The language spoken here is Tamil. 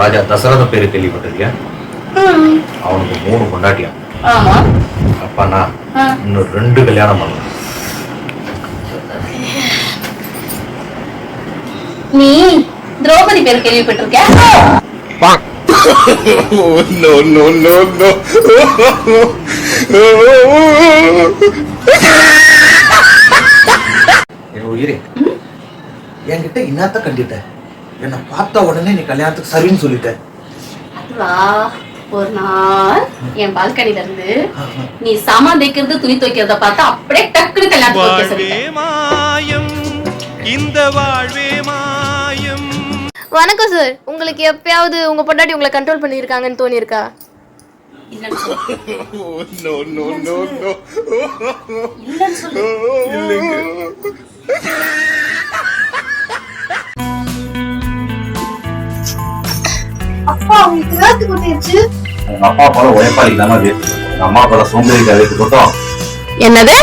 ராஜா தசரத பேரு கேள்விப்பட்டிருக்கியா? அவனுக்கு மூணு பொண்டாட்டியா? ஆமா. அப்பா நான் ஆ. இன்னும் ரெண்டு கல்யாணம் பண்ணணும். நீ திரௌபதி பேர் கேள்விப்பட்டிருக்க no, no, no, no. என் உயிரே. என்கிட்ட இன்னாத்த கண்டிட்ட? என்னை பார்த்த உடனே நீ கல்யாணத்துக்கு சரின்னு சொல்லிட்ட. அதுவா? ஒரு நாள் என் பால்கனில இருந்து நீ சாமான் தைக்கிறது துணி துவைக்கிறத பார்த்தா அப்படியே டக்குனு கல்யாணத்துக்கு இந்த வாழ்வே மாயம். வணக்கம் சார் உங்களுக்கு எப்பயாவது உங்க பொண்டாட்டி உங்களை கண்ட்ரோல் பண்ணியிருக்காங்கன்னு தோணியிருக்கா? இல்லைன்னு சொல்லு. No, no. இல்லைன்னு சொல்லு. எங்க அப்பா போல உழைப்பாளி இல்லாம எங்க அம்மா போல சோம்பேறி வேத்து போட்டோம் என்னது